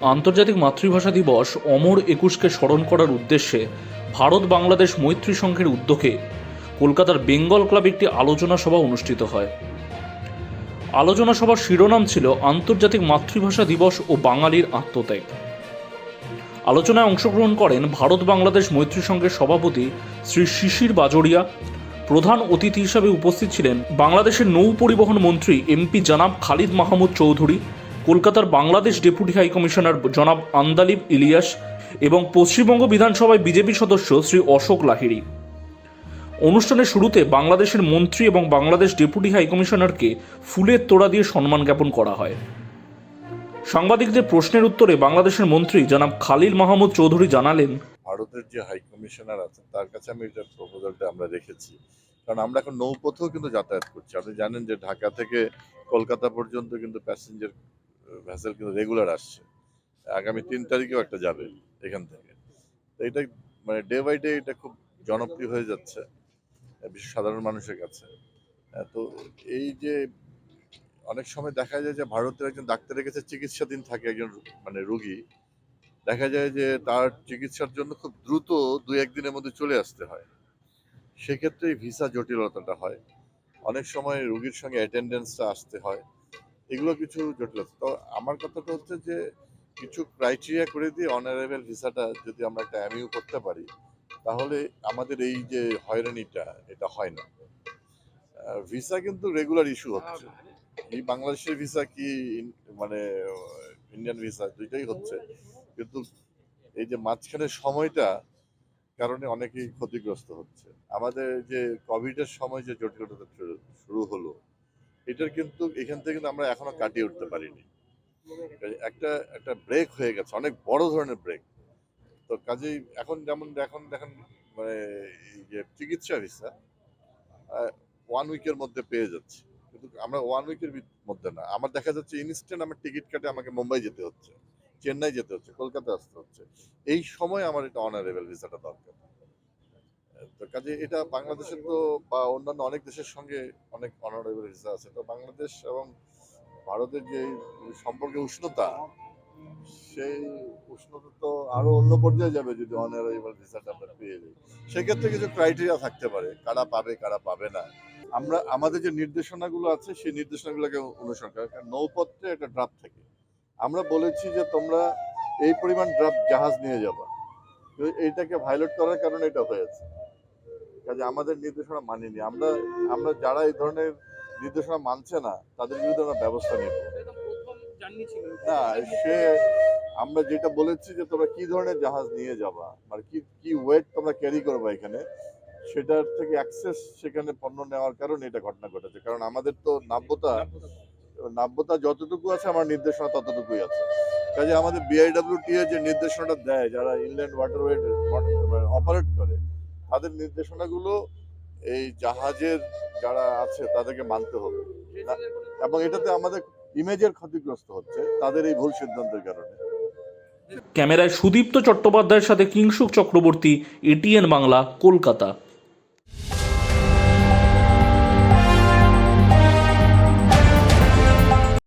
আন্তর্জাতিক মাতৃভাষা দিবস অমর একুশকে স্মরণ করার উদ্দেশ্যে ভারত বাংলাদেশ মৈত্রী সংঘের উদ্যোগে কলকাতার বেঙ্গল ক্লাব একটি আলোচনা সভা অনুষ্ঠিত হয়। আলোচনা সভার শিরোনাম ছিল আন্তর্জাতিক মাতৃভাষা দিবস ও বাঙালির আত্মত্যাগ। আলোচনায় অংশগ্রহণ করেন ভারত বাংলাদেশ মৈত্রী সংঘের সভাপতি শ্রী শিশির বাজরিয়া, প্রধান অতিথি হিসাবে উপস্থিত ছিলেন বাংলাদেশের নৌ পরিবহন মন্ত্রী এমপি জনাব খালিদ মাহমুদ চৌধুরী কলকাতার বাংলাদেশ ডেপুটি হাই কমিশনার জনাব আন্দালিব ইলিয়াস এবং পশ্চিমবঙ্গ বিধানসভায় বিজেপি সদস্য শ্রী অশোক লাহিড়ী। অনুষ্ঠানের শুরুতে বাংলাদেশের মন্ত্রী এবং বাংলাদেশ ডেপুটি হাই কমিশনারকে ফুলের তোড়া দিয়ে সম্মান জ্ঞাপন করা হয়। সাংবাদিকদের প্রশ্নের উত্তরে বাংলাদেশের মন্ত্রী জনাব খালিল মাহমুদ চৌধুরী জানালেন, ভারতের যে হাই কমিশনার আছেন, তার কাছে আমি এটার প্রপোজালটা আমরা রেখেছি। কারণ আমরা এখন নৌপথেও কিন্তু যাতায়াত করছি। আপনি জানেন যে ঢাকা থেকে কলকাতা পর্যন্ত কিন্তু প্যাসেঞ্জার ভ্যাসেল কিন্তু রেগুলার আসছে। আগামী তিন তারিখেও একটা যাবে এখান থেকে। তো এটা মানে ডে বাই ডে এটা খুব জনপ্রিয় হয়ে যাচ্ছে, বিশেষ সাধারণ মানুষের কাছে। তো এই যে অনেক সময় দেখা যায় যে ভারতের একজন ডাক্তারের কাছে চিকিৎসাধীন থাকে একজন মানে রুগী, দেখা যায় যে তার চিকিৎসার জন্য খুব দ্রুত দুই একদিনের মধ্যে চলে আসতে হয়। সেক্ষেত্রে ভিসা জটিলতাটা হয়। অনেক সময় রুগীর সঙ্গে অ্যাটেন্ডেন্সটা আসতে হয়। এগুলো কিছু জটিলতা তো আমার কথাটা হচ্ছে যে কিছু ক্রাইটেরিয়া করে দিয়ে অনারেবল ভিসাটা যদি আমরা একটা অ্যামিউ করতে পারি তাহলে আমাদের এই যে হয়রানিটা এটা হয় না। ভিসা কিন্তু রেগুলার ইস্যু হচ্ছে। এই বাংলাদেশের ভিসা কি মানে ইন্ডিয়ান ভিসা দুইটাই হচ্ছে। কিন্তু এই যে মাঝখানের সময়টা কারণে অনেকেই ক্ষতিগ্রস্ত হচ্ছে। আমাদের যে কোভিডের সময় যে জটিলতা শুরু হলো এটার কিন্তু এখান থেকে কিন্তু আমরা এখনও কাটিয়ে উঠতে পারিনি। একটা একটা ব্রেক হয়ে গেছে, অনেক বড় ধরনের ব্রেক তো কাজেই এখন যেমন, এখন দেখেন মানে যে চিকিৎসা ভিসা ওয়ান উইকের মধ্যে পেয়ে যাচ্ছি। কিন্তু আমরা ওয়ান উইকের মধ্যে না। আমার দেখা যাচ্ছে ইনস্ট্যান্ট আমার টিকিট কাটে, আমাকে মুম্বাই যেতে হচ্ছে, চেন্নাই যেতে হচ্ছে কলকাতা আসতে হচ্ছে। এই সময় আমার এটা অনারেবল ভিসাটা দরকার। তো কাজে এটা বাংলাদেশের তো বা অন্যান্য অনেক দেশের সঙ্গে অনেক অনারেবল আছে। তো বাংলাদেশ এবং ভারতের যে সম্পর্কে উষ্ণতা, সেই উষ্ণতা তো আরও অন্য পর্যায়ে যাবে যদি অনারেবল ভিসাটা আমরা পেয়ে যাই। সেক্ষেত্রে কিছু ক্রাইটেরিয়া থাকতে পারে, কারা পাবে কারা পাবে না। আমরা, আমাদের যে নির্দেশনাগুলো আছে, সেই নির্দেশনাগুলোকে অনুসরণ করে। কারণ নৌপথে একটা ড্রাফট থাকে। আমরা বলেছি যে তোমরা এই পরিমাণ ড্রাফট জাহাজ নিয়ে যাবা। এইটাকে ভায়োলেট করার কারণে এটা হয়েছে। কাজে আমাদের নির্দেশনা মানিনি। আমরা আমরা যারা এই ধরনের নির্দেশনা মানছে না তাদের বিরুদ্ধে আমরা ব্যবস্থা নেব। না সে আমরা যেটা বলেছি যে তোমরা কি ধরনের জাহাজ নিয়ে যাবা মানে কি কি ওয়েট তোমরা ক্যারি করবা এখানে সেটার থেকে অ্যাক্সেস সেখানে পণ্য নেওয়ার কারণে এটা ঘটনা ঘটেছে। কারণ আমাদের তো নাব্যতা নাব্যতা যতটুকু আছে আমার নির্দেশনা ততটুকুই আছে। কাজে আমাদের বিআইডব্লিউটি এর যে নির্দেশনাটা দেয় যারা ইনল্যান্ড ওয়াটারওয়ে অপারেট করে তাদের নির্দেশনাগুলো এই জাহাজের যারা আছে তাদেরকে মানতে হবে। এবং এটাতে আমাদের ইমেজের ক্ষতিগ্রস্ত হচ্ছে তাদের এই ভুল সিদ্ধান্তের কারণে। ক্যামেরায় সুদীপ্ত চট্টোপাধ্যায়ের সাথে কিংসুক চক্রবর্তী এটিএন বাংলা কলকাতা।